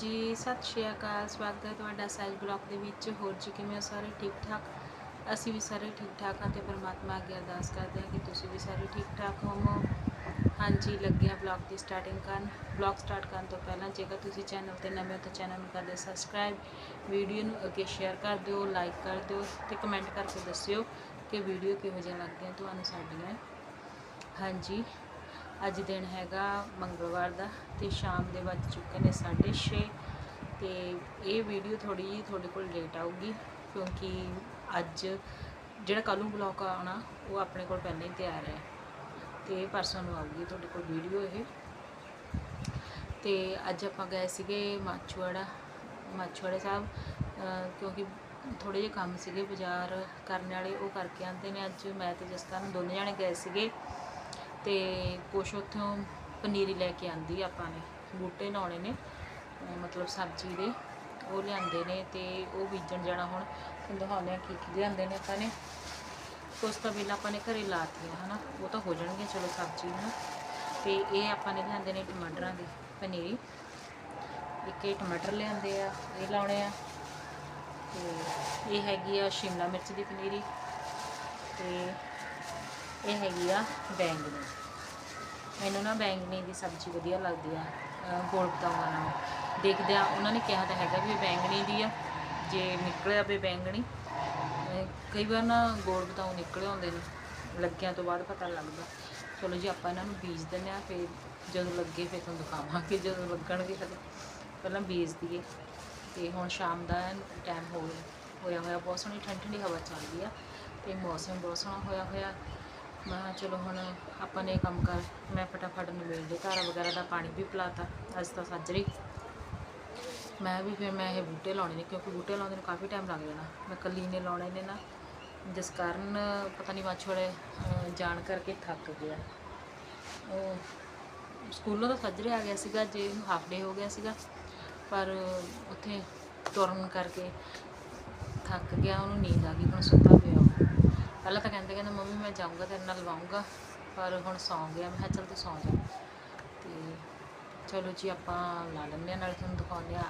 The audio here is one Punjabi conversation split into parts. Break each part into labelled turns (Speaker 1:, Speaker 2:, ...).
Speaker 1: ਜੀ, ਸਤਿ ਸ਼੍ਰੀ ਅਕਾਲ, ਸਵਾਗਤ ਹੈ ਤੁਹਾਡਾ ਸਾਈਜ਼ ਬਲੌਗ ਦੇ ਵਿੱਚ। ਹੋਰ ਜੀ, ਕਿਵੇਂ ਹੋ ਸਾਰੇ? ਠੀਕ ਠਾਕ? ਅਸੀਂ ਵੀ ਸਾਰੇ ਠੀਕ ਠਾਕ ਹਾਂ ਤੇ ਪਰਮਾਤਮਾ ਅੱਗੇ ਅਰਦਾਸ ਕਰਦੇ ਹਾਂ ਕਿ ਤੁਸੀਂ ਵੀ ਸਾਰੇ ਠੀਕ ਠਾਕ ਹੋਵੋ। ਹਾਂਜੀ ਲੱਗੇ ਹਾਂ ਬਲੌਗ ਦੀ ਸਟਾਰਟਿੰਗ ਕਰਨ। ਬਲੌਗ ਸਟਾਰਟ ਕਰਨ ਤੋਂ ਪਹਿਲਾਂ ਜੇਕਰ ਤੁਸੀਂ ਚੈਨਲ ਤੇ ਨਵੇਂ ਹੋ ਤਾਂ ਚੈਨਲ ਨੂੰ ਕਰ ਦਿਓ ਸਬਸਕ੍ਰਾਈਬ। ਵੀਡੀਓ ਨੂੰ ਅੱਗੇ ਸ਼ੇਅਰ ਕਰ ਦਿਓ, ਲਾਈਕ ਕਰ ਦਿਓ ਤੇ ਕਮੈਂਟ ਕਰਕੇ ਦੱਸਿਓ ਕਿ ਵੀਡੀਓ ਕਿਹੋ ਜਿਹਾ ਲੱਗਦੀਆਂ, ਤੁਹਾਨੂੰ ਸਾਡੀਆਂ। ਹਾਂਜੀ ਅੱਜ ਦਿਨ ਹੈਗਾ ਮੰਗਲਵਾਰ ਦਾ ਤੇ ਸ਼ਾਮ ਦੇ ਵੱਜ ਚੁੱਕੇ ਨੇ 6:30 ਤੇ ਇਹ ਵੀਡੀਓ ਥੋੜੀ ਜਿਹੀ ਤੁਹਾਡੇ ਕੋਲ ਲੇਟ ਆਊਗੀ ਕਿਉਂਕਿ ਅੱਜ ਜਿਹੜਾ ਕੱਲ੍ਹ ਨੂੰ ਬਲੌਗ ਆਉਣਾ, ਉਹ ਆਪਣੇ ਕੋਲ ਪਹਿਲਾਂ ਹੀ ਤਿਆਰ ਹੈ ਤੇ ਪਰਸੋਂ ਨੂੰ ਆਊਗੀ ਤੁਹਾਡੇ ਕੋਲ ਵੀਡੀਓ ਇਹ। ਤੇ ਅੱਜ ਆਪਾਂ ਗਏ ਸੀਗੇ ਮਾਛੂਵਾੜਾ, ਮਾਛੂਵਾੜੇ ਸਾਹਿਬ ਕਿਉਂਕਿ ਥੋੜੇ ਜਿਹੇ ਕੰਮ ਸੀਗੇ ਬਾਜ਼ਾਰ ਕਰਨ ਵਾਲੇ, ਉਹ ਕਰਕੇ ਆਉਂਦੇ ਨੇ ਅੱਜ। ਮੈਂ ਤੇ ਜਸਕਰਨ ਦੋਨੇ ਜਾਣੇ ਗਏ ਸੀਗੇ। ਤੇ ਕੁਛ ਉੱਥੋਂ ਪਨੀਰੀ ਲੈ ਕੇ ਆਂਦੀ ਆਪਾਂ ਨੇ, ਬੂਟੇ ਲਾਉਣੇ ਨੇ ਮਤਲਬ ਸਬਜ਼ੀ ਦੇ, ਉਹ ਲਿਆਂਦੇ ਨੇ ਤੇ ਉਹ ਬੀਜਣ ਜਾਣਾ ਹੁਣ ਦਿਖਾਉਂਦੇ ਆ ਕੀ ਕੀ ਲਿਆਂਦੇ ਨੇ ਆਪਾਂ ਨੇ। ਕੁਛ ਤਾਂ ਵੇਲਾ ਆਪਾਂ ਨੇ ਘਰੇ ਲਾਤੀਆਂ ਹਨਾ, ਉਹ ਤਾਂ ਹੋ ਜਾਣਗੇ ਚਲੋ ਸਬਜ਼ੀ ਹਨਾ ਤੇ ਇਹ ਆਪਾਂ ਨੇ ਲਿਆਂਦੇ ਨੇ ਟਮਾਟਰਾਂ ਦੀ ਪਨੀਰੀ। ਇੱਕ ਇਹ ਟਮਾਟਰ ਲਿਆਂਦੇ ਆ, ਇਹ ਲਾਉਣੇ ਆ। ਤੇ ਇਹ ਹੈਗੀ ਆ ਸ਼ਿਮਲਾ ਮਿਰਚ ਦੀ ਪਨੀਰੀ। ਤੇ ਇਹ ਹੈਗੀ ਆ ਬੈਂਗਣੀ। ਮੈਨੂੰ ਨਾ ਬੈਂਗਣੀ ਦੀ ਸਬਜ਼ੀ ਵਧੀਆ ਲੱਗਦੀ ਆ। ਗੋਲ ਬਤਾਊਆਂ ਨਾਲ। ਦੇਖਦੇ ਆ, ਉਹਨਾਂ ਨੇ ਕਿਹਾ ਤਾਂ ਹੈਗਾ ਵੀ ਇਹ ਬੈਂਗਣੀ ਦੀ ਆ। ਜੇ ਨਿਕਲਿਆ ਵੀ ਬੈਂਗਣੀ ਕਈ ਵਾਰ ਨਾ ਗੋਲ ਬਤਾਊ ਨਿਕਲੇ ਆਉਂਦੇ ਨੇ, ਲੱਗਿਆਂ ਤੋਂ ਬਾਅਦ ਪਤਾ ਲੱਗਦਾ। ਚਲੋ ਜੀ, ਆਪਾਂ ਇਹਨਾਂ ਨੂੰ ਬੀਜ ਦਿੰਦੇ ਆ, ਫਿਰ ਜਦੋਂ ਲੱਗੇ ਫਿਰ ਤੁਹਾਨੂੰ ਦਿਖਾਵਾਂਗੇ, ਜਦੋਂ ਲੱਗਣਗੇ ਫਿਰ ਪਹਿਲਾਂ ਬੀਜ ਦਈਏ। ਤੇ ਹੁਣ ਸ਼ਾਮ ਦਾ ਟਾਈਮ ਹੋ ਗਿਆ। ਹੋਇਆ ਹੋਇਆ, ਬਹੁਤ ਸੋਹਣੀ ਠੰਡੀ ਠੰਡੀ ਹਵਾ ਚੱਲਦੀ ਆ। ਤੇ ਮੌਸਮ ਬਹੁਤ ਸੋਹਣਾ ਹੋਇਆ ਹੋਇਆ। ਮੈਂ ਕਿਹਾ ਚਲੋ ਹੁਣ ਆਪਾਂ ਨੇ ਕੰਮ ਕਰ, ਮੈਂ ਫਟਾਫਟ ਨਿਬੇੜ ਦੇ ਧਾਰਾ ਵਗੈਰਾ ਦਾ ਪਾਣੀ ਵੀ ਪਿਲਾਤਾ, ਅੱਜ ਤਾਂ ਸਾਜਰੀ ਮੈਂ ਵੀ ਫਿਰ ਮੈਂ ਇਹ ਬੂਟੇ ਲਾਉਣੇ ਨੇ, ਕਿਉਂਕਿ ਬੂਟੇ ਲਾਉਂਦੇ ਨੂੰ ਕਾਫੀ ਟਾਈਮ ਲੱਗ ਜਾਣਾ। ਮੈਂ ਕੱਲੀ ਨੇ ਲਾਉਣੇ ਨੇ ਨਾ, ਜਿਸ ਕਾਰਨ ਪਤਾ ਨਹੀਂ ਮਾਛੋੜੇ ਜਾਣ ਕਰਕੇ ਥੱਕ ਗਿਆ। ਉਹ ਸਕੂਲੋਂ ਤਾਂ ਸੱਜਰੇ ਆ ਗਿਆ ਸੀਗਾ, ਜੇ ਹਾਫ ਡੇ ਹੋ ਗਿਆ ਸੀਗਾ, ਪਰ ਉੱਥੇ ਤੁਰਨ ਕਰਕੇ ਥੱਕ ਗਿਆ, ਉਹਨੂੰ ਨੀਂਦ ਆ ਗਈ, ਹੁਣ ਸੁੱਤਾ ਪਿਆ। ਪਹਿਲਾਂ ਤਾਂ ਕਹਿੰਦੇ ਕਹਿੰਦੇ, ਮੰਮੀ, ਮੈਂ ਜਾਊਂਗਾ, ਤੇਰੇ ਨਾਲ ਲਵਾਉਂਗਾ ਪਰ ਹੁਣ ਸੌਂ ਗਿਆ, ਮੈਂ ਕਿਹਾ, ਚੱਲ ਤੂੰ ਸੌਂ ਜਾ। ਤੇ ਚਲੋ ਜੀ, ਆਪਾਂ ਲਾ ਲੈਂਦੇ ਹਾਂ, ਨਾਲੇ ਤੁਹਾਨੂੰ ਦਿਖਾਉਂਦੇ ਆ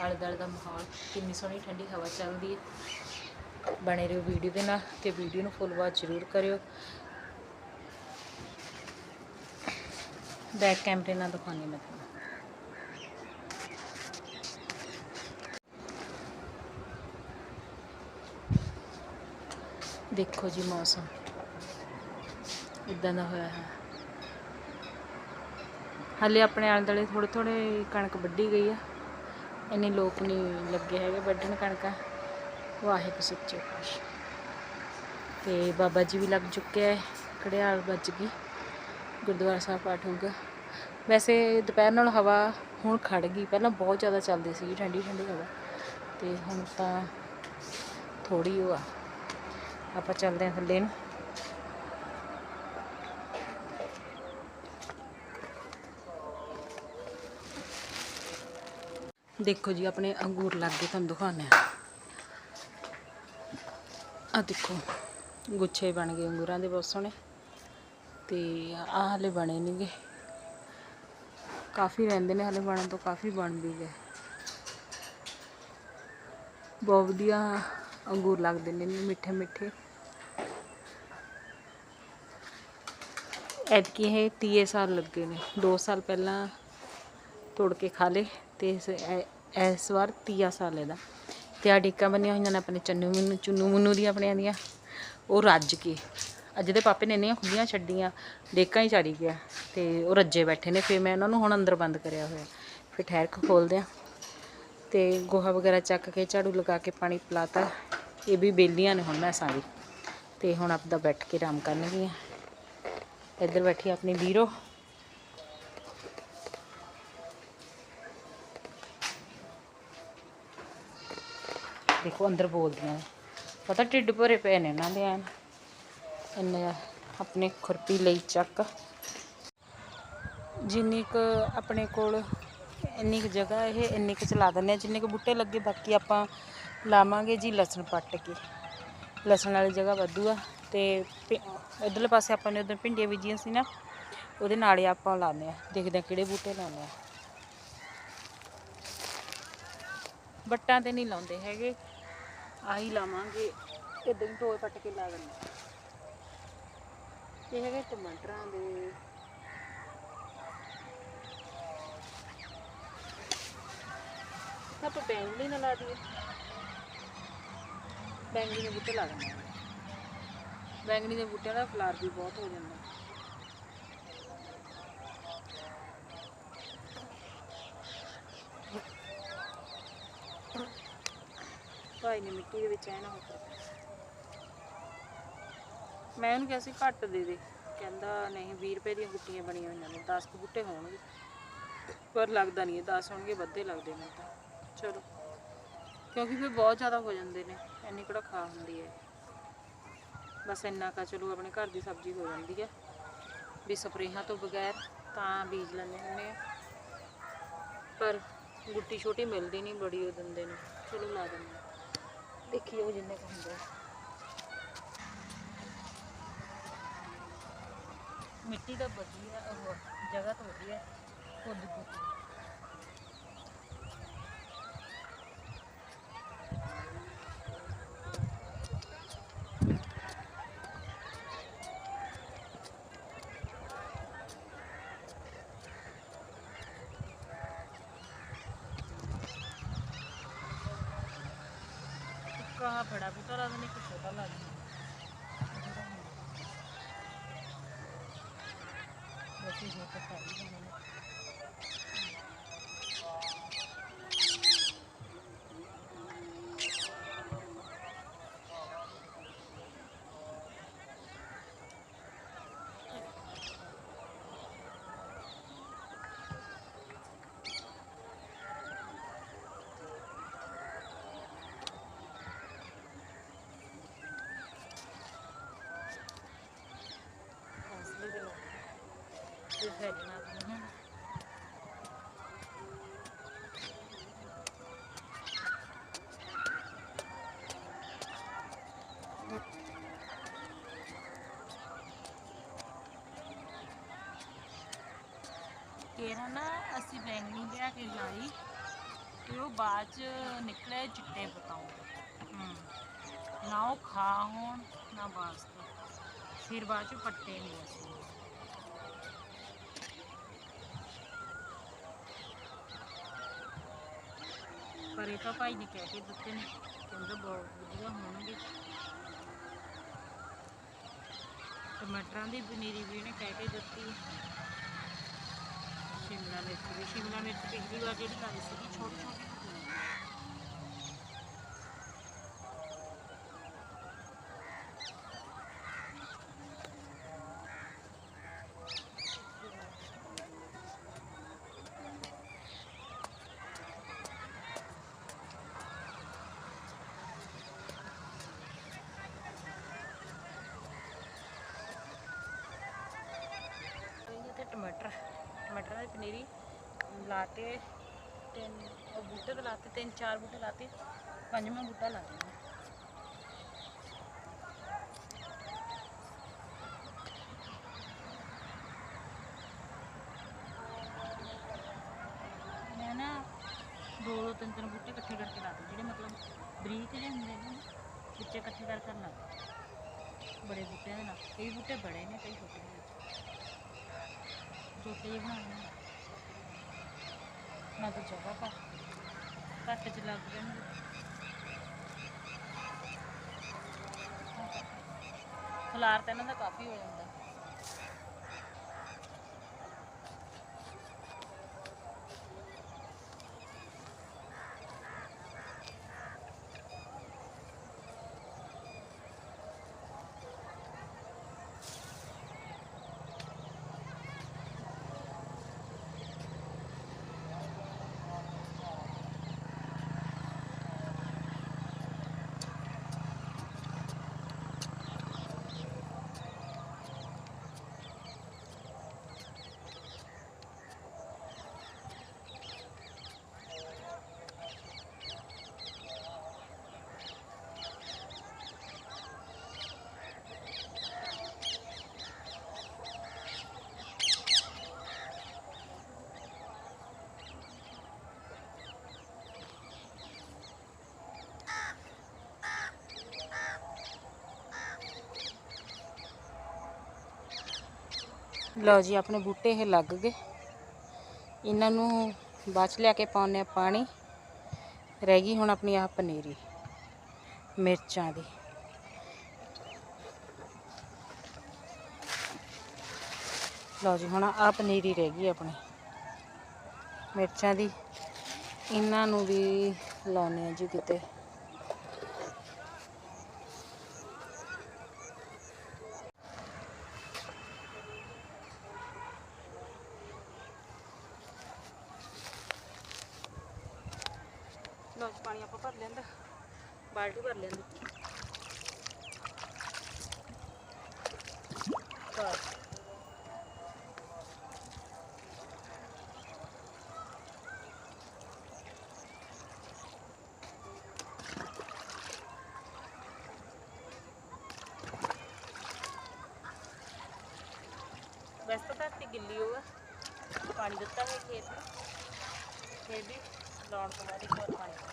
Speaker 1: ਆਲੇ ਦੁਆਲੇ ਦਾ ਮਾਹੌਲ। ਕਿੰਨੀ ਸੋਹਣੀ ਠੰਡੀ ਹਵਾ ਚੱਲਦੀ ਹੈ। ਬਣੇ ਰਹੋ ਵੀਡੀਓ ਦੇ ਨਾਲ ਤੇ ਵੀਡੀਓ ਨੂੰ ਫੁੱਲ ਵਾਚ ਜ਼ਰੂਰ ਕਰਿਓ। ਬੈਕ ਕੈਮਰੇ ਨਾਲ ਦਿਖਾਉਂਦੀ ਹਾਂ ਮੈਂ ਤੁਹਾਨੂੰ। ਦੇਖੋ ਜੀ ਮੌਸਮ। ਇਦਾਂ ਦਾ ਹੋਇਆ ਹੈ। ਹਾਲੇ ਆਪਣੇ ਆਲੇ ਦੁਆਲੇ ਥੋੜੇ ਥੋੜੇ ਕਣਕ ਵੱਢੀ ਗਈ ਆ। ਇੰਨੇ ਲੋਕ ਨਹੀਂ ਲੱਗੇ ਹੈਗੇ ਵੱਢਣ ਕਣਕਾਂ। ਵਾਹਿਗੁਰੂ ਸੱਚੇ ਪਾਤਸ਼ਾਹ। ਤੇ ਬਾਬਾ ਜੀ ਵੀ ਲੱਗ ਚੁੱਕਿਆ ਹੈ ਕੜਿਆਲ ਵੱਜ ਗਈ। ਗੁਰਦੁਆਰਾ ਸਾਹਿਬ ਪਾਠ ਹੋਊਗਾ। ਵੈਸੇ ਦੁਪਹਿਰ ਨਾਲ ਹਵਾ ਹੁਣ ਖੜ ਗਈ। ਪਹਿਲਾਂ ਬਹੁਤ ਜ਼ਿਆਦਾ ਚੱਲਦੀ ਸੀ ਠੰਡੀ ਠੰਡੀ ਹਵਾ। ਤੇ ਹੁਣ ਤਾਂ ਥੋੜੀ ਉਹ ਆ। ਆਪਾਂ ਚੱਲਦੇ ਹਾਂ ਥੱਲੇ ਨੂੰ। ਦੇਖੋ ਜੀ, ਆਪਣੇ ਅੰਗੂਰ ਲੱਗ ਗਏ, ਤੁਹਾਨੂੰ ਦਿਖਾਉਂਦੇ ਆ ਆ ਦੇਖੋ, ਗੁੱਛੇ ਬਣ ਗਏ ਅੰਗੂਰਾਂ ਦੇ ਬਹੁਤ ਸੋਹਣੇ। ਤੇ ਆਹ ਹਲੇ ਬਣੇ ਨਹੀਂਗੇ ਕਾਫੀ ਰਹਿੰਦੇ ਨੇ, ਹਲੇ ਬਣਨ ਤੋਂ ਕਾਫੀ ਬਣ ਵੀ ਗਏ। ਬਹੁਤ ਵਧੀਆ ਅੰਗੂਰ ਲੱਗਦੇ ਨੇ ਮਿੱਠੇ ਮਿੱਠੇ। ਐਤਕੀ ਇਹ ਤੀਏ ਸਾਲ ਲੱਗੇ ਨੇ। 2 ਸਾਲ ਪਹਿਲਾਂ ਤੋੜ ਕੇ ਖਾ ਲੇ ਤੇ ਇਸ ਇਸ ਵਾਰ ਤੀਆ ਸਾਲ ਇਹਦਾ। ਤੇ ਆ ਡਿੱਕਾਂ ਬਣੀਆਂ ਹੋਈਆਂ ਨੇ ਆਪਣੇ ਚੰਨੂ ਮੈਨੂੰ, ਚੁੰਨੂ ਮੁੰਨੂ ਦੀਆਂ ਆਪਣਿਆਂ ਦੀਆਂ। ਉਹ ਰੱਜ ਕੇ, ਅੱਜ ਦੇ ਪਾਪੇ ਨੇ ਇੰਨੀਆਂ ਖੁੱਲੀਆਂ ਛੱਡੀਆਂ, ਡੇਕਾਂ ਹੀ ਚਾਰੀ ਗਿਆ। ਤੇ ਉਹ ਰੱਜੇ ਬੈਠੇ ਨੇ, ਫਿਰ ਮੈਂ ਉਹਨਾਂ ਨੂੰ ਹੁਣ ਅੰਦਰ ਬੰਦ ਕਰਿਆ ਹੋਇਆ। ਫਿਰ ਠਹਿਰ ਕੇ ਖੋਲਦੇ ਆ। ਤੇ ਗੋਹਾ ਵਗੈਰਾ ਚੱਕ ਕੇ ਝਾੜੂ ਲਗਾ ਕੇ ਪਾਣੀ ਪਿਲਾਤਾ। ਇਹ ਵੀ ਬੇਲੀਆਂ ਨੇ ਹੁਣ ਮੈਂ ਸਾਰੀ। ਤੇ ਹੁਣ ਆਪਦਾ ਬੈਠ ਕੇ ਆਰਾਮ ਕਰਨਗੀਆਂ। ਇੱਧਰ ਬੈਠੀ ਆਪਣੀ ਵੀਰੋ। ਦੇਖੋ ਅੰਦਰ ਬੋਲਦੀਆਂ ਨੇ। ਪਤਾ ਢਿੱਡ ਭਰੇ ਪਏ ਨੇ ਇਹਨਾਂ ਦੇ ਐਨ। ਇੰਨੇ ਆਪਣੇ ਖੁਰਪੀ ਲਈ ਚੱਕ। ਜਿੰਨੀ ਕੁ ਆਪਣੇ ਕੋਲ ਇੰਨੀ ਕੁ ਜਗ੍ਹਾ ਇਹ, ਇੰਨੀ ਕੁ ਚਲਾ ਦਿੰਦੇ ਆ। ਜਿੰਨੇ ਕੁ ਬੂਟੇ ਲੱਗੇ, ਬਾਕੀ ਆਪਾਂ ਲਾਵਾਂਗੇ ਜੀ ਲਸਣ ਪੱਟ ਕੇ। ਲਸਣ ਵਾਲੀ ਜਗ੍ਹਾ ਵਾਧੂ ਆ ਤੇ ਭਿ- ਇੱਧਰਲੇ ਪਾਸੇ ਆਪਾਂ ਨੇ ਉਧਰ ਭਿੰਡੀਆਂ ਬੀਜੀਆਂ ਸੀ ਨਾ, ਉਹਦੇ ਨਾਲੇ ਆਪਾਂ ਲਾਉਂਦੇ ਆ। ਦੇਖਦੇ ਆ ਕਿਹੜੇ ਬੂਟੇ ਲਾਉਂਦੇ ਆ। ਬੱਟਾਂ ਤੇ ਨਹੀਂ ਲਾਉਂਦੇ ਹੈਗੇ। ਆਹੀ ਲਾਵਾਂਗੇ। ਇਦਾਂ ਹੀ ਟੋਏ ਪੱਟ ਕੇ ਲਾ ਦਿੰਦੇ ਇਹ ਹੈਗੇ ਟਮਾਟਰਾਂ ਦੇ। ਆਪਾਂ ਬੈਂਗਣੀ ਨਾ ਲਾ ਦਈਏ। ਬੈਂਗਣੀ ਦੇ ਬੂਟੇ ਲਾ ਦਿੰਦੇ ਹਾਂ ਬੈਂਗਣੀ ਦੇ ਬੂਟਿਆਂ ਦਾ ਫਲਾਰ ਵੀ ਬਹੁਤ ਹੋ ਜਾਂਦਾ। ਭਾਈ ਨੇ ਮਿੱਟੀ ਦੇ ਵਿੱਚ ਐ ਨਾ ਹੋ ਮੈਂ ਉਹਨੂੰ ਕਿਹਾ ਸੀ, ਘੱਟ ਦੇ ਦੇ। ਕਹਿੰਦਾ, ਨਹੀਂ 20 ਰੁਪਏ ਦੀਆਂ ਗੁੱਟੀਆਂ ਬਣੀਆਂ ਹੋਈਆਂ ਨੇ 10 ਕੁ ਬੂਟੇ ਹੋਣਗੇ। ਪਰ ਲੱਗਦਾ ਨਹੀਂ 10 ਹੋਣਗੇ, ਵੱਧੇ ਲੱਗਦੇ ਨੇ ਤਾਂ। ਚਲੋ। ਕਿਉਂਕਿ ਫਿਰ ਬਹੁਤ ਜ਼ਿਆਦਾ ਹੋ ਜਾਂਦੇ ਨੇ। ਇੰਨੀ ਕਿਹੜਾ ਖਾ ਹੁੰਦੀ ਹੈ। ਬਸ ਇੰਨਾ ਕਾ ਚਲੋ ਆਪਣੇ ਘਰ ਦੀ ਸਬਜ਼ੀ ਹੋ ਜਾਂਦੀ ਹੈ। ਵੀ ਸਪਰੇਹਾਂ ਤੋਂ ਬਗੈਰ ਤਾਂ ਬੀਜ ਲੈਂਦੇ ਹੁੰਦੇ ਆ। ਪਰ ਗੁੱਟੀ ਛੋਟੀ ਮਿਲਦੀ ਨਹੀਂ ਬੜੀ ਉਹ ਦਿੰਦੇ ਨੇ। ਚਲੋ ਲਾ ਦਿੰਦੇ ਹਾਂ। ਉਹ ਜਿੰਨੇ ਕੁ ਹੁੰਦੇ ਆ। ਮਿੱਟੀ ਦਾ ਵਧੀਆ, ਉਹ ਜਗ੍ਹਾ ਤੋਂ ਵਧੀਆ, ਖੁਦ ਖੁਦ ਕਹਾ ਬੜਾ ਬੂਟਾ ਲਾ ਦਿੰਦੇ ਇੱਕ ਛੋਟਾ ਲਾ ਦਿੰਦੇ ਵੈਸੇ ਹੋ ਤਾਂ ਸਾਰੀ ਬਣਾਉਣੇ ਹੌਸਲੇ ਦੇ ਲੋ ਤੇ ਨਾ ਅਸੀਂ ਬੈਂਗਣੀ ਲਿਆ ਕੇ ਜਾਈ, ਤੇ ਉਹ ਬਾਅਦ ਚ ਨਿਕਲੇ ਚਿੱਟੇ ਬਤਾਉ ਹੂੰ, ਨਾ ਉਹ ਖਾ ਹੋਣ, ਨਾ ਵਾਸਤੇ ਫਿਰ ਬਾਅਦ ਚ ਪੱਟੇ ਨਹੀਂ ਅਸੀਂ। ਪਰ ਇਹ ਤਾਂ ਭਾਈ ਨੇ ਕਹਿ ਕੇ ਦਿੱਤੇ ਨੇ। ਕਹਿੰਦਾ ਬਹੁਤ ਵਧੀਆ ਹੋਣਗੇ। ਟਮਾਟਰਾਂ ਦੀ ਪਨੀਰੀ ਵੀ ਇਹਨੇ ਕਹਿ ਕੇ ਦਿੱਤੀ। ਸ਼ਿਮਲਾ ਮਿਰਚ ਵੀ। ਸ਼ਿਮਲਾ ਮਿਰਚ ਪਿਛਲੀ ਵਾਰ ਜਿਹੜੀ ਲਾਈ ਸੀਗੀ ਛੋਟੀ ਛੋਟੀ ਇਹ ਤੇ ਟਮਾਟਰ ਟਮਾਟਰਾਂ ਦੀ ਪਨੀਰੀ ਲਾਤੇ ਤਿੰਨ ਉਹ ਬੂਟੇ ਲਾਤੇ, ਤਿੰਨ ਚਾਰ ਬੂਟੇ ਲਾਤੇ, ਪੰਜਵਾਂ ਬੂਟਾ ਲਾ ਦੇਣਾ ਮੈਂ ਨਾ ਦੋ ਦੋ ਤਿੰਨ ਤਿੰਨ ਬੂਟੇ ਇਕੱਠੇ ਕਰਕੇ ਲਾਤੇ ਜਿਹੜੇ ਮਤਲਬ ਬਰੀਕ ਜਿਹੇ ਹੁੰਦੇ ਨੇ ਨਾ, ਵਿੱਚੇ ਇਕੱਠੇ ਕਰ ਕਰ ਲਾਤੇ ਬੜੇ ਬੂਟਿਆਂ ਦੇ ਨਾਲ ਕਈ ਬੂਟੇ ਬੜੇ ਨੇ ਕਈ ਛੋਟੇ ਨੇ ਛੋਟੇ ਜਿਹੇ ਬਣਾਉਣੇ ਨੇ ਨਾ ਤਾਂ ਜਗ੍ਹਾ ਘੱਟ ਘੱਟ ਚ ਲੱਗ ਜਾਣਗੇ। ਖਲਾਰ ਤਾਂ ਇਹਨਾਂ ਦਾ ਕਾਫੀ ਹੋ ਜਾਂਦਾ। ਲਓ ਜੀ, ਆਪਣੇ ਬੂਟੇ ਇਹ ਲੱਗ ਗਏ। ਇਹਨਾਂ ਨੂੰ ਬਾਅਦ 'ਚ ਲਿਆ ਕੇ ਪਾਉਂਦੇ ਆ ਪਾਣੀ। ਰਹਿ ਗਈ ਹੁਣ ਆਪਣੀ ਆਹ ਪਨੀਰੀ, ਮਿਰਚਾਂ ਦੀ। ਲਓ ਜੀ, ਹੁਣ ਆਹ ਪਨੀਰੀ ਰਹਿ ਗਈ ਆਪਣੀ। ਮਿਰਚਾਂ ਦੀ। ਇਹਨਾਂ ਨੂੰ ਵੀ ਲਾਉਣੇ ਆ ਜੀ ਕਿਤੇ। ਪਾਣੀ ਆਪਾਂ ਭਰ ਲੈਂਦਾ। ਬਾਲਟੀ ਭਰ ਲੈਂਦਾ। ਬਸ ਵੈਸੇ ਤਾਂ ਧਰਤੀ ਗਿੱਲੀ ਹੋਗਾ ਪਾਣੀ ਦਿੱਤਾ ਹੈ ਖੇਤ ਨੂੰ। ਫਿਰ ਵੀ ਲਾਉਣ ਤੋਂ ਬਾਅਦ ਇੱਕ ਵਾਰ ਪਾਣੀ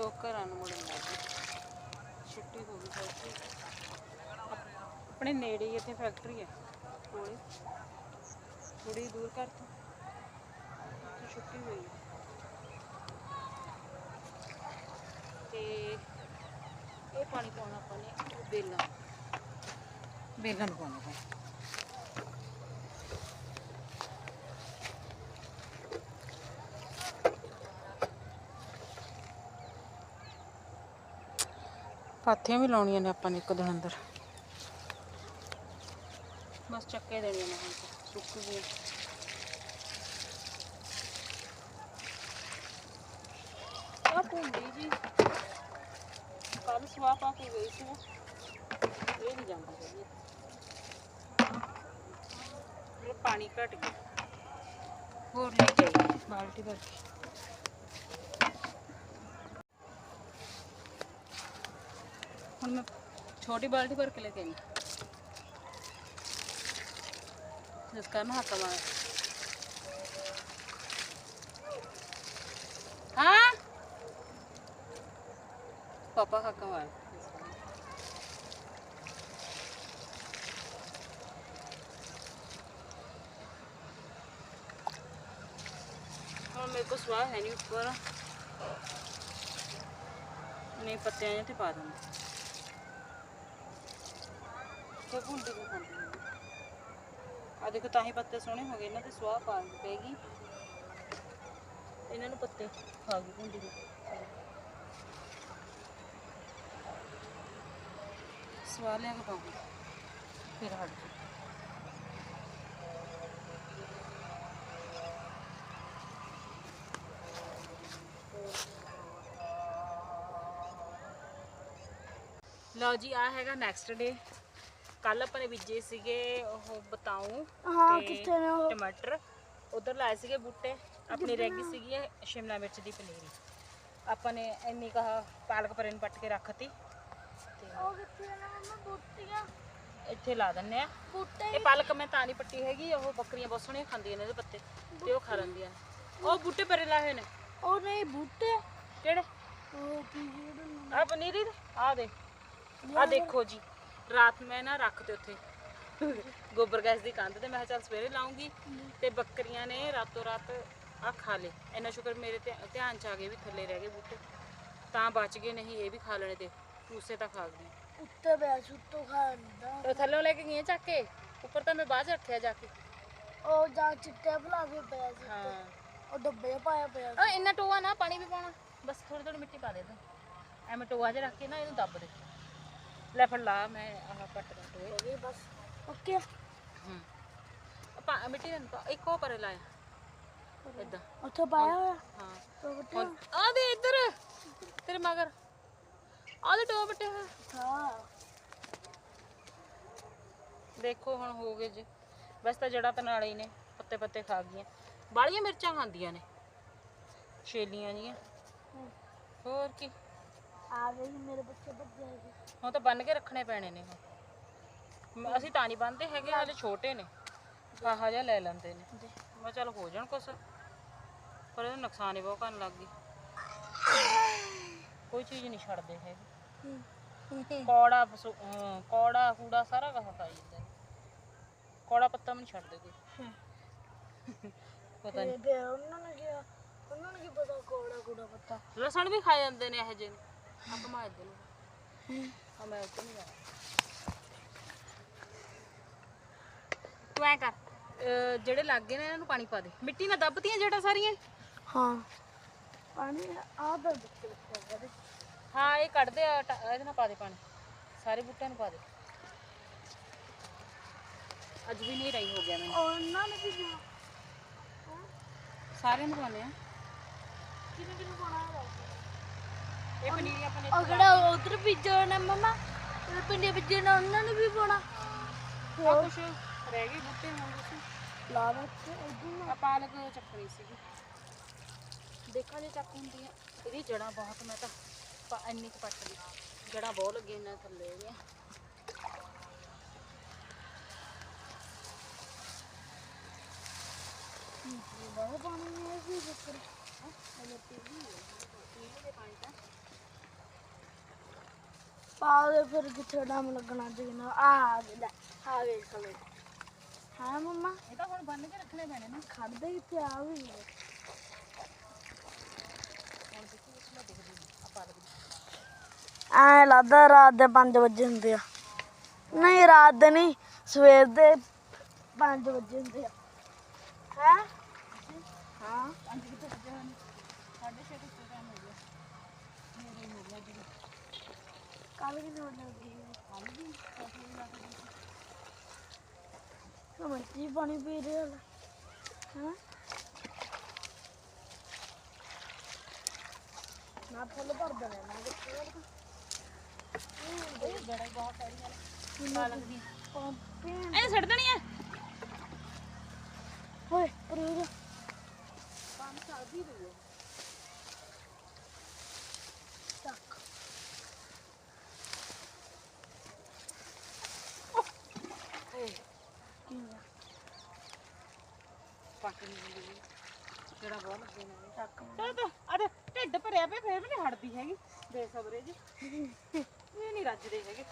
Speaker 1: ਲੋਕ ਘਰਾਂ ਨੂੰ ਮੁੜਨ ਲੱਗ ਗਏ। ਛੁੱਟੀ ਹੋ ਗਈ ਫੈਕਟਰੀ। ਆਪਣੇ ਨੇੜੇ ਹੀ ਇੱਥੇ ਫੈਕਟਰੀ ਹੈ, ਕੋਲੇ। ਥੋੜੀ ਦੂਰ ਘਰ ਤੋਂ। ਛੁੱਟੀ ਹੋਈ ਹੈ। ਤੇ ਇਹ ਪਾਣੀ ਪਾਉਣਾ ਆਪਾਂ ਨੇ, ਉਹ ਬੇਲਾਂ ਬੇਲਾਂ ਨੂੰ ਪਾਉਣਾ ਪਾਥੀਆਂ ਵੀ ਲਾਉਣੀਆਂ ਨੇ ਆਪਾਂ ਨੇ ਇੱਕ ਦਿਨ ਅੰਦਰ। ਬਸ ਚੱਕੇ ਦੇਣੀਆਂ ਨੇ ਹੁਣ ਤਾਂ, ਸੁੱਕ ਗਈਆਂ ਆ ਭੁੰਡੀ ਜੀ। ਕੱਲ ਸਵਾ ਪਾ ਕੇ ਗਈ ਸੀ ਇਹ ਨਹੀਂ ਜਾਂਦਾ ਹੈਗੀ। ਇਹ ਪਾਣੀ ਘਟ ਗਿਆ। ਹੋਰ ਲੈ ਕੇ ਬਾਲਟੀ ਭਰ ਕੇ। ਹੁਣ ਮੈਂ ਛੋਟੀ ਬਾਲਟੀ ਭਰ ਕੇ ਲੈ ਕੇ ਆਈ। ਜਿਸ ਕਾਰਨ ਹੱਥ ਮਾਰ। ਹਾਂ? ਪਾਪਾ ਹੱਥ ਮਾਰ। ਹੁਣ ਮੇਰੇ ਕੋਲ ਸਵਾਹ ਹੈ ਨਹੀਂ ਉੱਪਰ। ਨਹੀਂ, ਪੱਤਿਆਂ ਜਿਹੇ ਤੇ ਪਾ ਦਿੰਦੇ ਤੇ ਆ ਦੇਖੋ, ਤਾਂ ਹੀ ਪੱਤੇ ਸੋਹਣੇ ਹੋ ਗਏ। ਇਹਨਾਂ ਤੇ ਸਵਾਹ ਪਾ ਪੈਗੀ ਇਹਨਾਂ ਨੂੰ ਪੱਤੇ ਖਾ ਗਈ ਭੁੰਡੀ ਨੂੰ ਸਵਾਹ ਲਿਆ ਕੇ ਪਾਉਂਗੀ। ਫਿਰ ਹਟ ਜੂ ਲਓ ਜੀ ਆ ਹੈਗਾ ਨੈਕਸਟ ਡੇ ਕੱਲ ਆਪਾਂ ਨੇ ਬੀਜੇ ਸੀਗੇ ਉਹ ਬਤਾਉ
Speaker 2: ਹਾਂ ਕਿਤੇ ਨੇ ਉਹ?
Speaker 1: ਟਮਾਟਰ। ਉਧਰ ਲਾਏ ਸੀਗੇ ਬੂਟੇ ਆਪਣੀ ਰਹਿ ਗਈ ਸੀਗੀ ਇਹ ਸ਼ਿਮਲਾ ਮਿਰਚ ਦੀ ਪਨੀਰੀ। ਆਪਾਂ ਨੇ ਇੰਨੀ ਕਹਾ ਪਾਲਕ ਪਰੇ ਨੂੰ ਪੱਟ ਕੇ ਰੱਖਤੀ ਤੇ
Speaker 2: ਉਹ ਕਿਤੇ ਨੇ ਮੰਮਾ ਬੂਟੀਆਂ।
Speaker 1: ਇੱਥੇ ਲਾ ਦਿੰਨੇ ਆ।
Speaker 2: ਬੂਟੇ
Speaker 1: ਇਹ ਪਾਲਕ ਮੈਂ ਤਾਂ ਨਹੀਂ ਪੱਟੀ ਹੈਗੀ ਉਹ ਬੱਕਰੀਆਂ ਬਹੁਤ ਸੋਹਣੀਆਂ ਖਾਂਦੀਆਂ ਨੇ ਇਹਦੇ ਪੱਤੇ ਤੇ ਉਹ ਖਾ ਲੈਂਦੀਆਂ। ਉਹ ਬੂਟੇ ਪਰੇ ਲਾਏ ਹੋਏ ਨੇ।
Speaker 2: ਉਹ ਨਹੀਂ ਬੂਟੇ।
Speaker 1: ਕਿਹੜੇ?
Speaker 2: ਉਹ ਕੀ ਜਿਹੜੇ
Speaker 1: ਆ ਪਨੀਰੀ ਦੇ? ਆ ਦੇ। ਆ ਦੇਖੋ ਜੀ। ਰਾਤ ਮੈਂ ਨਾ ਰੱਖ ਤੇ ਉੱਥੇ। ਗੋਬਰ ਗੈਸ ਦੀ ਕੰਧ ਤੇ ਮੈਂ ਕਿਹਾ ਚੱਲ ਸਵੇਰੇ ਲਾਉਂਗੀ। ਤੇ ਬੱਕਰੀਆਂ ਨੇ ਰਾਤੋਂ ਰਾਤ ਆ ਖਾ ਲੇ ਇੰਨਾ ਸ਼ੁਕਰ ਮੇਰੇ ਤੇ ਧਿਆਨ ਚ ਆ ਗਏ ਵੀ ਥੱਲੇ ਰਹਿ ਗਏ ਬੂਟੇ। ਤਾਂ ਬਚ ਗਏ ਨਹੀਂ ਇਹ ਵੀ ਖਾ ਲੈਣੇ ਤੇ। ਉਸੇ ਤਾਂ ਖਾ ਗਏ।
Speaker 2: ਉੱਤੇ ਬੈਸ ਉੱਤੋਂ ਖਾਂਦਾ
Speaker 1: ਤੇ ਥੱਲੋਂ ਲੈ ਕੇ ਗਈਆਂ ਚੱਕ ਕੇ। ਉੱਪਰ ਤਾਂ ਮੈਂ ਬਾਅਦ ਚ ਰੱਖਿਆ ਜਾ ਕੇ।
Speaker 2: ਉਹ ਜਾ ਚਿੱਟੇ ਬੁਲਾ ਕੇ ਪਿਆ ਸੀ
Speaker 1: ਹਾਂ।
Speaker 2: ਉਹ ਡੱਬੇ ਪਾਇਆ ਪਿਆ ਸੀ।
Speaker 1: ਇੰਨਾ ਟੋਆ ਨਾ ਪਾਣੀ ਵੀ ਪਾਉਣਾ। ਬਸ ਥੋੜੀ ਥੋੜੀ ਮਿੱਟੀ ਪਾ ਦੇ ਤੂੰ। ਐਵੇਂ ਟੋਆ ਜਿਹਾ ਰੱਖ ਕੇ ਨਾ ਇਹਨੂੰ ਦੱਬ ਦੇ। ਲੈ ਫੜ ਲਾ ਮੈਂ ਆਹ ਪੱਟ ਦਾ ਟੋਏ
Speaker 2: ਇਹ ਬਸ। ਓਕੇ।
Speaker 1: ਹੂੰ। ਪਾ ਮਿੱਟੀ ਨੂੰ ਪਾ ਇੱਕ ਉਹ ਪਰੇ ਲਾਇਆ। ਇਦਾਂ।
Speaker 2: ਉੱਥੇ ਪਾਇਆ ਹੋਇਆ?
Speaker 1: ਹਾਂ। ਆ ਦੇ ਇੱਧਰ। ਤੇਰੇ ਮਗਰ। ਆ ਦੇ ਪੱਟਿਆ ਹੋਇਆ।
Speaker 2: ਹਾਂ।
Speaker 1: ਦੇਖੋ ਹੁਣ ਹੋ ਗਏ ਜੀ। ਬਸ ਤਾਂ ਜੜਾ ਤਾਂ ਨਾਲ ਹੀ ਨੇ ਪੱਤੇ ਪੱਤੇ ਖਾ ਗਈਆਂ। ਬਾਲੀਆਂ ਮਿਰਚਾਂ ਖਾਂਦੀਆਂ ਨੇ। ਛੇਲੀਆਂ ਜੀਆਂ। ਹੋਰ ਕੀ?
Speaker 2: ਆ ਮੇਰੇ ਬੱਚੇ
Speaker 1: ਹੁਣ ਤਾਂ ਬੰਨ ਕੇ ਰੱਖਣੇ ਪੈਣੇ ਨੇ ਹੁਣ। ਮ- ਅਸੀਂ ਤਾਂ ਨਹੀਂ ਬੰਨਦੇ ਹੈਗੇ ਹਾਲੇ ਛੋਟੇ ਨੇ। ਆਹਾ ਜਿਹਾ ਲੈ ਲੈਂਦੇ ਨੇ। ਮੈਂ ਚੱਲ ਹੋ ਜਾਣ ਕੁਛ। ਪਰ ਇਹਦਾ ਨੁਕਸਾਨ ਹੀ ਬਹੁਤ ਕਰਨ ਲੱਗ ਗਈ। ਕੋਈ ਚੀਜ਼ ਨਹੀਂ ਛੱਡਦੇ ਹੈਗੇ। ਕੌੜਾ ਪਸੂ- ਅਮ, ਕੌੜਾ ਕੂੜਾ ਸਾਰਾ ਕੁਝ ਖਾ ਜਾਂਦੇ ਨੇ। ਕੌੜਾ ਪੱਤਾ ਵੀ ਨਹੀਂ ਛੱਡਦੇ ਕੋਈ। ਪਤਾ ਨਹੀਂ।
Speaker 2: ਤੇ ਉਹਨਾਂ ਨੇ ਉਹਨਾਂ ਨੂੰ ਕੀ ਪਤਾ ਕੋੜਾ ਕੋੜਾ ਪਤਾ।
Speaker 1: ਲਸਣ ਵੀ ਖਾ ਜਾਂਦੇ ਨੇ ਇਹ ਜਿਹੇ। ਆ ਕਮਾ ਇੱਧਰ ਨੂੰ ਆ ਮੈਂ ਉੱਧਰ ਨਹੀਂ ਜਾਣਾ। ਤੂੰ ਐ ਕਰ ਅਹ ਜਿਹੜੇ ਲੱਗੇ ਨੇ ਇਹਨਾਂ ਨੂੰ ਪਾਣੀ ਪਾ ਦੇ। ਮਿੱਟੀ ਨਾਲ ਦੱਬਤੀਆਂ ਜਿਹੜਾ ਸਾਰੀਆਂ?
Speaker 2: ਹਾਂ। ਪਾਣੀ ਆ ਦਾ
Speaker 1: ਹਾਂ ਇਹ ਕੱਢਦੇ ਆ ਟ- ਇਹਦੇ ਨਾਲ ਪਾ ਦੇ ਪਾਣੀ। ਸਾਰੇ ਬੂਟਿਆਂ ਨੂੰ ਪਾ ਦੇ। ਅੱਜ ਵੀ ਨਹੀਂ ਰਹੀ ਹੋ ਗਿਆ ਮੈਨੂੰ।
Speaker 2: ਉਹਨਾਂ ਨੇ ਵੀ ਕਿਹਾ।
Speaker 1: ਸਾਰਿਆਂ ਨੂੰ ਪਾਣੇ ਆ।
Speaker 2: ਕਿਹਨੇ ਕਿਹਨੂੰ ਪਾਣਾ ਹੈ
Speaker 1: ਇਹ ਪਨੀਰੀ ਆਪਾਂ ਨੇ
Speaker 2: ਉਹ ਕਿਹੜਾ ਉਧਰ ਬੀਜੋ ਨਾ ਮਮਾ। ਉਹ ਪਿੰਡੇ ਬੀਜੇ ਨਾ ਉਹਨਾਂ ਨੂੰ ਵੀ ਪਾਣਾ
Speaker 1: ਆ ਕੁਛ ਰਹਿ ਗਏ ਬੂਟੇ ਹੁਣ ਕੁਛ
Speaker 2: ਲਾ ਬੱਚੇ ਇਧਰ
Speaker 1: ਆ ਪਾਲਕ ਚੱਕਣੀ ਸੀਗੀ। ਦੇਖਾਂ ਜੇ ਚੱਕ ਹੁੰਦੀ ਆ। ਇਹਦੀ ਜੜਾਂ ਬਹੁਤ ਮੈਂ ਤਾਂ ਪਾ- ਇੰਨੀ ਕੁ ਪੱਟ ਲਈ। ਜੜਾਂ ਬਹੁਤ ਲੱਗੀਆਂ ਇਹਨਾਂ ਥੱਲੇ ਇਹਦੀਆਂ।
Speaker 2: ਬਹੁਤ ਪਾਣੀ ਹੈ ਵੀ ਬੱਕਰ ਪਾ ਦੇ ਫਿਰ ਕਿੱਥੇ ਡਾਮ ਲੱਗਣਾ ਚਾਹੀਦਾ ਆ ਆ ਲੈ ਆ ਗਏ ਖਲੇ ਹਾਂ ਮਮਾ?
Speaker 1: ਇਹ ਤਾਂ ਹੁਣ ਬੰਨ ਕੇ ਰੱਖਣੇ ਪੈਣੇ ਨਾ।
Speaker 2: ਖੜਦੇ ਕਿੱਥੇ ਆ ਵੀ। ਗਏ ਐ ਲੱਗਦਾ ਰਾਤ ਦੇ 5 ਵਜੇ ਹੁੰਦੇ ਆ। ਨਹੀਂ ਰਾਤ ਦੇ ਨਹੀਂ ਸਵੇਰ ਦੇ 5 ਵਜੇ ਹੁੰਦੇ ਆ। ਹੈ? ਹਾਂ।
Speaker 1: ਪੰਜ ਕਿਤੇ ਵੱਜੇ ਹਨ ਸਾਢੇ ਛੇ ਕਿਤੇ ਟਾਈਮ ਹੋ ਗਿਆ ਮੇਰੇ ਹੋ ਗਿਆ ਜੀ।
Speaker 2: ਕੱਲ ਵੀ ਲੋੜ ਲੱਗੀ ਸਮਝੀ ਪਾਣੀ ਪੀ ਰਹੇ ਹਾਂ? ਨਾ ਫੁੱਲ ਭਰ ਦੇਣਾ ਨਾ
Speaker 1: ਇਹ ਬਹੁਤ ਸਾਰੀਆਂ ਪਾਲਕ ਦੀਆਂ
Speaker 2: ਪੰਪੇ
Speaker 1: ਇਹ ਛੱਡ ਦੇਣੀ ਆ?
Speaker 2: ਹੋਏ ਪਰੇ
Speaker 1: ਕੰਮ ਚੱਲਦੀ ਰਹੀ ਹੈ
Speaker 2: ਚੱਕ ਕੀ ਹੋਇਆ?
Speaker 1: ਪੱਟ ਨਹੀਂ ਹੁੰਦੀ ਜੜਾਂ ਬਹੁਤ ਲੱਗੇ ਨੇ।
Speaker 2: ਚੱਕ
Speaker 1: ਚਲ ਤਾਂ ਅਰੇ ਢਿੱਡ ਭਰਿਆ ਪਿਆ ਫੇਰ ਵੀ ਨਹੀਂ ਹਟਦੀ ਹੈਗੀ। ਬੇਸਬਰੇ ਜੀ। ਇਹ ਨਹੀਂ ਰੱਜਦੇ ਹੈਗੇ।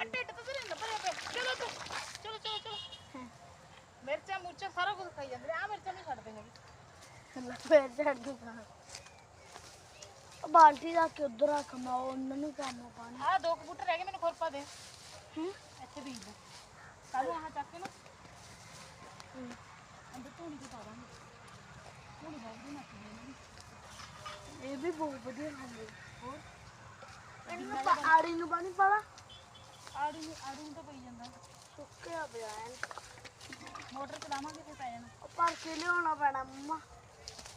Speaker 1: ਆ ਢਿੱਡ ਤਾਂ ਤੇਰੇ ਭਰਿਆ ਪਿਆ। ਚਲੋ ਤੂੰ ਚਲੋ ਚਲੋ ਚਲੋ। ਮਿਰਚਾਂ ਮੁਰਚਾਂ ਸਾਰਾ ਕੁਝ ਖਾਈ ਜਾਂਦੇ ਨੇ। ਆ ਮਿਰਚਾਂ ਨਹੀਂ ਛੱਡਦੇ ਹੈਗੇ।
Speaker 2: ਫੇਰ ਛੱਡ ਦੂੰਗਾ ਉਹ ਬਾਲਟੀ ਰੱਖ ਕੇ ਉਧਰ ਰੱਖ ਮੈਂ ਉਹਨਾਂ ਨੂੰ ਕਰਨਾ ਪਾਣੀ।
Speaker 1: ਆ ਦੋ ਕੁ ਬੂਟੇ ਰਹਿ ਗਏ ਮੈਨੂੰ ਖੁਰਪਾ ਦੇ।
Speaker 2: ਹੂੰ?
Speaker 1: ਇੱਥੇ ਬੀਜ ਦੇ। ਕੱਲ ਆਹ ਚੱਕ ਕੇ ਨਾ। ਅੰਦਰ ਧੂਣੀ ਤੇ ਪਾ ਦਾਂਗੇ। ਧੂਣੀ ਬਹੁਤ ਦੀ ਮੱਚ ਗਈ
Speaker 2: ਇਹ ਵੀ ਬਹੁਤ ਵਧੀਆ ਖਾਂਦੇ ਹੋਰ? ਇਹਨੂੰ ਪਾ- ਆੜੀ ਨੂੰ ਪਾਣੀ ਪਾਲਾ
Speaker 1: ਆੜੂ ਨੂੰ ਆੜੂ ਨੂੰ ਤਾਂ ਪਈ ਜਾਂਦਾ।
Speaker 2: ਸੁੱਕਿਆ ਪਿਆ।
Speaker 1: ਮੋਟਰ ਚਲਾਵਾਂਗੇ ਫਿਰ ਪੈ ਜਾਣਾ।
Speaker 2: ਭਰ ਕੇ ਲਿਆਉਣਾ ਪੈਣਾ ਮੰਮਾ।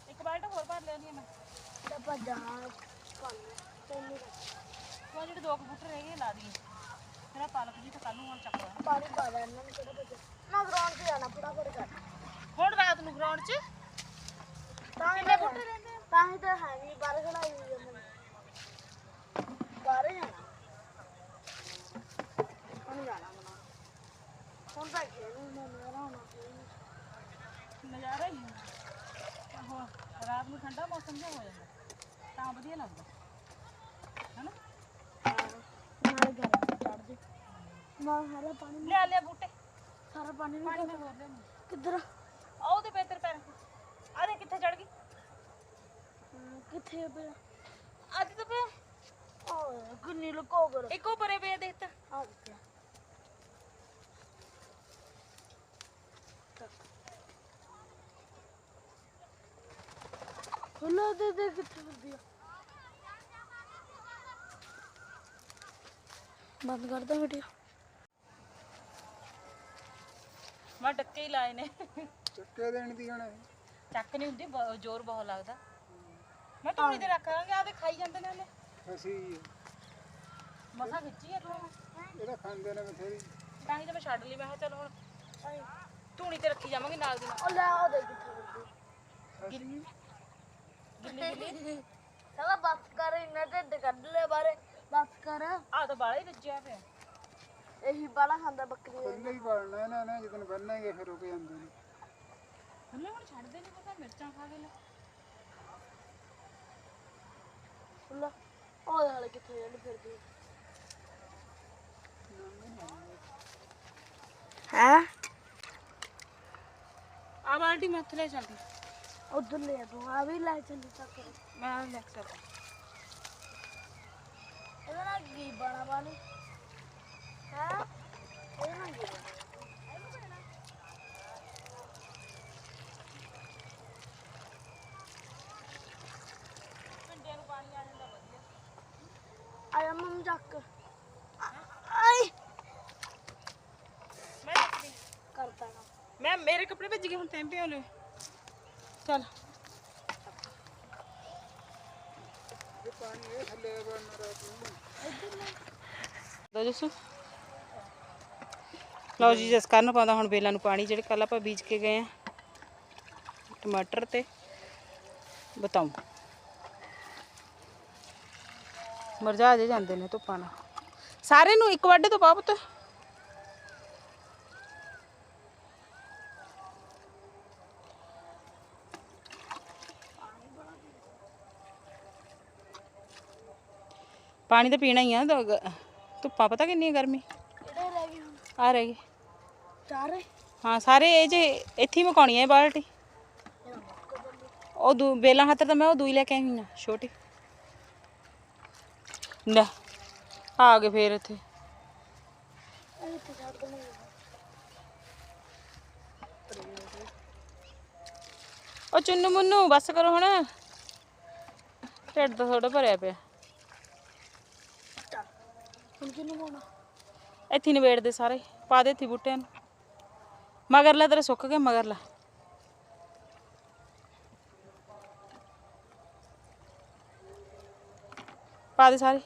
Speaker 1: ਇੱਕ ਬਾਲਟ ਹੋਰ ਭਰ ਲੈਣੀ ਮੈਂ।
Speaker 2: ਤੇ ਭੱਜਾਂ ਕੱਲ ਤੈਨੂੰ
Speaker 1: ਉਹ ਜਿਹੜੇ ਦੋ ਕੁ ਬੂਟੇ ਰਹਿ ਗਏ ਲਾ ਦਈਏ। ਆਹ ਪਾਲਕ ਜੀ ਤਾਂ ਕੱਲ ਨੂੰ ਹੁਣ ਚੱਕ ਲਾਂ
Speaker 2: ਪਾਣੀ ਪਾ ਦੇ ਇਹਨਾਂ ਨੂੰ ਕਿਹੜਾ ਭੱਜਾ ਨਾ ਗਰਾਉਂਡ ਤੇ ਜਾਣਾ ਫਟਾਫਟ ਕਰ।
Speaker 1: ਹੁਣ ਰਾਤ ਨੂੰ ਗਰਾਊਂਡ 'ਚ?
Speaker 2: ਤਾਂ ਹੀ ਤਾਂ ਬੁੱਟੇ ਰਹਿੰਦੇ ਆ ਤਾਂ ਹੀ ਤਾਂ ਹੈ ਨਹੀਂ ਬਾਹਰ ਖੜਾਈ ਹੋਈ ਆ ਮੈਨੂੰ ਬਾਹਰ ਜਾਣਾ। ਹੁਣ ਜਾਣਾ ਮਨਾ ਹੁਣ ਤਾਂ ਖੇਡ ਨੂੰ ਮੇਰਾ ਹੋਣਾ
Speaker 1: ਨਜ਼ਾਰਾ ਹੀ ਹੈ ਆਹੋ ਰਾਤ ਨੂੰ ਠੰਡਾ ਮੌਸਮ ਜਿਹਾ ਹੋ ਜਾਂਦਾ। ਤਾਂ ਵਧੀਆ ਲੱਗਦਾ। ਹੈਨਾ?
Speaker 2: ਨਾਲੇ ਗਰਮ ਚੜ ਜੇ ਮੈਂ ਹਰਾ ਪਾਣੀ
Speaker 1: ਲਿਆ ਲਿਆ ਬੂਟੇ।
Speaker 2: ਸਾਰਾ ਪਾਣੀ
Speaker 1: ਪਾਣੀ
Speaker 2: ਨਹੀਂ
Speaker 1: ਮੈਂ ਹੋਰ ਲਿਆਉਂਦੀ।
Speaker 2: ਕਿੱਧਰ?
Speaker 1: ਆ ਉਹਦੇ ਪੈ ਤੇਰੇ ਪੈਰ ਆ ਦੇ ਕਿੱਥੇ ਚੜ ਗਈ।
Speaker 2: ਕਿੱਥੇ ਪਿਆ
Speaker 1: ਅੱਜ ਤਾਂ ਪਿਆ
Speaker 2: ਓਏ ਕਿੰਨੀ ਲੁਕੋ ਕਰ
Speaker 1: ਇੱਕੋ ਪਰੇ ਪਿਆ ਦੇਖ ਤਾਂ।
Speaker 2: ਆ ਗਿਆ ਲੈ ਦੇ ਦੇ ਕਿੱਥੇ ਫਿਰਦੀ ਆ? ਬੰਦ ਕਰ ਦੋ ਵੀਡੀਓ।
Speaker 1: ਮੈਂ ਡੱਕੇ ਹੀ ਲਾਏ ਨੇ।
Speaker 3: ਚੱਕੇ ਦੇਣ ਦੀ ਹਣ।
Speaker 1: ਚੱਕ ਨਹੀਂ ਹੁੰਦੀ ਬ- ਜ਼ੋਰ ਬਹੁਤ ਲੱਗਦਾ। ਮੈਂ ਧੂਣੀ ਤੇ ਰੱਖਾਂਗੇ ਆਦੇ ਖਾਈ ਜਾਂਦੇ ਨੇ ਹਲੇ
Speaker 3: ਅਸੀਂ
Speaker 1: ਮਸਾ ਖਿੱਚੀ ਆ ਤੂੰ।
Speaker 3: ਇਹਦਾ ਖਾਂਦੇ ਨੇ ਬਥੇਰੀ।
Speaker 1: ਤਾਂ ਹੀ ਤਾਂ ਮੈਂ ਛੱਡ ਲਈ ਮੈਂ ਕਿਹਾ ਚਲ ਹੁਣ ਧੂਣੀ ਤੇ ਰੱਖੀ ਜਾਵਾਂਗੇ ਨਾਲ ਦੀ ਨਾਲ।
Speaker 2: ਉਹ ਲੈ ਉਹ ਦੇ ਕਿੱਥੇ ਫਿਰਦੀ
Speaker 1: ਗਿੱਲੀ ਗਿੱਲੀ ਗਿੱਲੀ।
Speaker 2: ਚਲਾ ਬਸ ਕਰ ਇੰਨਾ ਢਿੱਡ ਕੱਢ ਲੈ ਬਾਰੇ ਬਸ ਕਰ।
Speaker 1: ਆ ਤਾਂ ਬਾਲਾ ਹੀ ਰੱਜਿਆ ਪਿਆ।
Speaker 2: ਇਹੀ ਬਾਲਾ ਖਾਂਦਾ ਬੱਕਰੀ ਦਾ।
Speaker 3: ਪਹਿਲੇ ਹੀ ਪਾਲਣਾ ਇਹਨਾਂ ਨੇ ਜਦੋਂ ਬੰਨਾਂਗੇ ਫਿਰ ਰੁਕ ਜਾਂਦੇ ਨੇ।
Speaker 1: ਹਲੇ ਹੁਣ ਛੱਡਦੇ ਨਹੀਂ ਪਤਾ ਮਿਰਚਾਂ ਖਾ ਕੇ ਲੈ।
Speaker 2: ਲੈ ਉਹ ਹਾਲੇ ਕਿੱਥੇ ਜਾਂਦੀ ਫਿਰਦੀ ਹੈ?
Speaker 1: ਆ ਬਾਲਟੀ ਮੈਂ ਉੱਥੇ ਲੈ ਚੱਲਦੀ।
Speaker 2: ਉਧਰ ਲੈ ਤੂੰ ਆ ਵੀ ਲੈ ਚੱਲੀ ਚੱਕ
Speaker 1: ਮੈਂ ਲੈ ਕੇ ਚੱਲਦੀ।
Speaker 2: ਇਹਦਾ ਨਾਲ ਕੀ ਬਣਾ ਬਾਣੀ? ਹੈ? ਇਹਦਾ ਨਾਲ ਕੀ ਬਣਾ ਆਇਆ
Speaker 1: ਮੈਂ ਰੱਖਦੀ ਮੇਰੇ ਕੱਪੜੇ ਭੱਜ ਗਏ ਹੁਣ ਤੈਂ ਪਿਓ ਲੈ ਚੱਲ।
Speaker 3: ਇਹ ਪਾਣੀ ਇਹ ਥੱਲੇ ਬਣਨਾ ਰਾਤ ਨੂੰ
Speaker 1: ਦੋ ਜਸੂ ਲਓ ਜੀ ਜਸ ਕਰਨ ਪਾਉਂਦਾ ਹੁਣ ਬੇਲਾਂ ਨੂੰ ਪਾਣੀ ਜਿਹੜੇ ਕੱਲ ਆਪਾਂ ਬੀਜ ਕੇ ਗਏ ਆ ਟਮਾਟਰ ਤੇ ਬਤਾਉ ਮਰਜਾ ਜੇ ਜਾਂਦੇ ਨੇ ਧੁੱਪਾਂ ਨਾਲ। ਸਾਰੇ ਨੂੰ ਇੱਕ ਵਾਢੇ ਤੋਂ ਪਾ ਪੁੱਤ। ਪਾਣੀ ਤਾਂ ਪੀਣਾ ਹੀ ਆ ਧੁੱਪਾਂ ਪਤਾ ਕਿੰਨੀ ਗਰਮੀ। ਆ ਰਹਿ।
Speaker 2: ਚਾਰ ਹੈ
Speaker 1: ਸਾਰੇ ਇਹ ਜੇ ਇੱਥੇ ਹੀ ਮਕਾਉਣੀ ਹੈ ਬਾਲਟੀ। ਉਹ ਦੂ ਬੇਲਾਂ ਖਾਤਰ ਤਾਂ ਮੈਂ ਉਹ ਦੂਈ ਲੈ ਕੇ ਆਈ ਹਾਂ ਛੋਟੀ। ਲੈ ਆ ਗਏ ਫੇਰ ਇੱਥੇ। ਉਹ ਚੁੰਨੂ ਮੁੰਨੂ ਬਸ ਕਰੋ ਹੁਣ। ਢਿੱਡ ਤਾਂ ਥੋੜਾ ਭਰਿਆ ਪਿਆ।
Speaker 2: ਚੱਲ ਹੁਣ ਕਿਹਨੂੰ ਪਾਉਣਾ?
Speaker 1: ਇੱਥੇ ਨਵੇੜ ਦੇ ਸਾਰੇ ਪਾ ਦੇ ਇੱਥੇ ਬੂਟਿਆਂ ਨੂੰ। ਮਗਰਲਾ ਤੇਰੇ ਸੁੱਕ ਗਏ ਮਗਰਲਾ ਪਾ ਦੇ ਸਾਰੇ।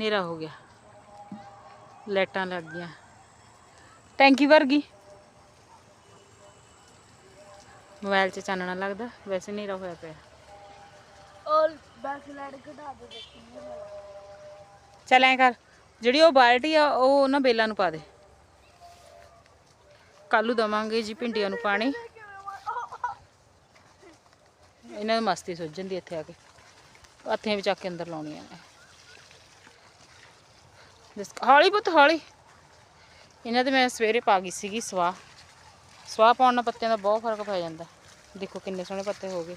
Speaker 1: ਨੇਰਾ ਹੋ ਗਿਆ। ਲਾਈਟਾਂ ਲੱਗ ਗਈਆਂ। ਟੈਂਕੀ ਭਰ ਗਈ। ਮੋਬਾਈਲ 'ਚ ਚਾਨਣਾ ਲੱਗਦਾ ਵੈਸੇ ਨੇਰਾ ਹੋਇਆ ਪਿਆ।
Speaker 2: ਔਰ ਬੈਕ ਲਾਈਟ ਘਟਾ ਦੇ
Speaker 1: ਚੱਲ ਐ ਕਰ ਜਿਹੜੀ ਉਹ ਬਾਲਟੀ ਆ ਉਹ ਉਹਨਾਂ ਬੇਲਾਂ ਨੂੰ ਪਾ ਦੇ। ਕੱਲੂ ਦਵਾਂਗੇ ਜੀ ਭਿੰਡੀਆਂ ਨੂੰ ਪਾਣੀ। ਇਹਨਾਂ ਦੀ ਮਸਤੀ ਸੁੱਝ ਜਾਂਦੀ ਇੱਥੇ ਆ ਕੇ। ਹੱਥੀਆਂ ਵੀ ਚੱਕ ਕੇ ਅੰਦਰ ਲਾਉਣੀਆਂ ਨੇ। ਹੌਲੀ ਪੁੱਤ ਹੌਲੀ। ਇਹਨਾਂ ਤੇ ਮੈਂ ਸਵੇਰੇ ਪਾ ਗਈ ਸੀਗੀ ਸਵਾਹ। ਸਵਾਹ ਪਾਉਣ ਨਾਲ ਪੱਤਿਆਂ ਦਾ ਬਹੁਤ ਫ਼ਰਕ ਪੈ ਜਾਂਦਾ। ਦੇਖੋ ਕਿੰਨੇ ਸੋਹਣੇ ਪੱਤੇ ਹੋ ਗਏ।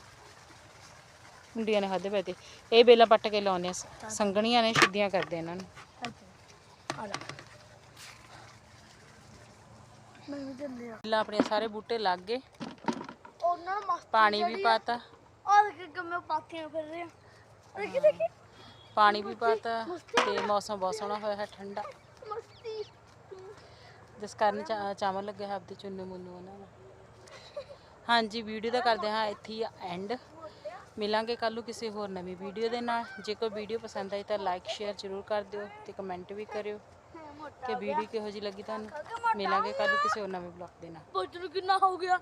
Speaker 1: ਭਿੰਡੀਆਂ ਨੇ ਖਾਦੇ ਪਏ ਤੇ। ਇਹ ਬੇਲਾਂ ਪੱਟ ਕੇ ਲਾਉਂਦੇ ਆ ਸੰਗਣੀਆਂ ਨੇ ਸਿੱਧੀਆਂ ਕਰਦੇ ਇਹਨਾਂ ਨੂੰ। ਬੇਲਾਂ ਆਪਣੇ ਸਾਰੇ ਬੂਟੇ ਲੱਗ ਗਏ।
Speaker 2: ਉਹਨਾਂ ਨੂੰ ਮਸਤ
Speaker 1: ਪਾਣੀ ਵੀ ਪਾਤਾ।
Speaker 2: ਆ ਦੇਖ ਕਿਵੇਂ ਪਾਤੀਆਂ ਫਿਰ ਰਹੇ ਆ ਦੇਖੀ ਦੇਖੀ।
Speaker 1: ਪਾਣੀ ਵੀ ਪਾਤਾ ਤੇ ਮੌਸਮ ਬਹੁਤ ਸੋਹਣਾ ਹੋਇਆ ਹੈ, ਠੰਡਾ। ਜਿਸ ਕਾਰਨ ਚਾਵਲ ਲੱਗੇ ਹੈ ਆਪਦੇ ਚੁੰਨੂ ਮੁੰਨੂ ਉਹਨਾਂ ਨੂੰ। ਹਾਂਜੀ ਵੀਡੀਓ ਦਾ ਕਰਦੇ ਹਾਂ, ਇੱਥੇ ਹੀ ਐਂਡ ਮਿਲਾਂਗੇ ਕੱਲ੍ਹ ਨੂੰ ਕਿਸੇ ਹੋਰ ਨਵੀਂ ਵੀਡੀਓ ਦੇ ਨਾਲ। ਜੇ ਕੋਈ ਵੀਡੀਓ ਪਸੰਦ ਆਈ ਤਾਂ ਲਾਈਕ ਸ਼ੇਅਰ ਜ਼ਰੂਰ ਕਰ ਦਿਓ ਤੇ ਕਮੈਂਟ ਵੀ ਕਰਿਓ ਕਿ ਵੀਡੀਓ ਕਿਹੋ ਜਿਹੀ ਲੱਗੀ ਤੁਹਾਨੂੰ। ਮਿਲਾਂਗੇ ਕੱਲ੍ਹ ਨੂੰ ਕਿਸੇ ਹੋਰ ਨਵੇਂ ਬਲੌਗ ਦੇ ਨਾਲ।
Speaker 2: ਬੋਤਲ ਕਿੰਨਾ ਹੋ ਗਿਆ?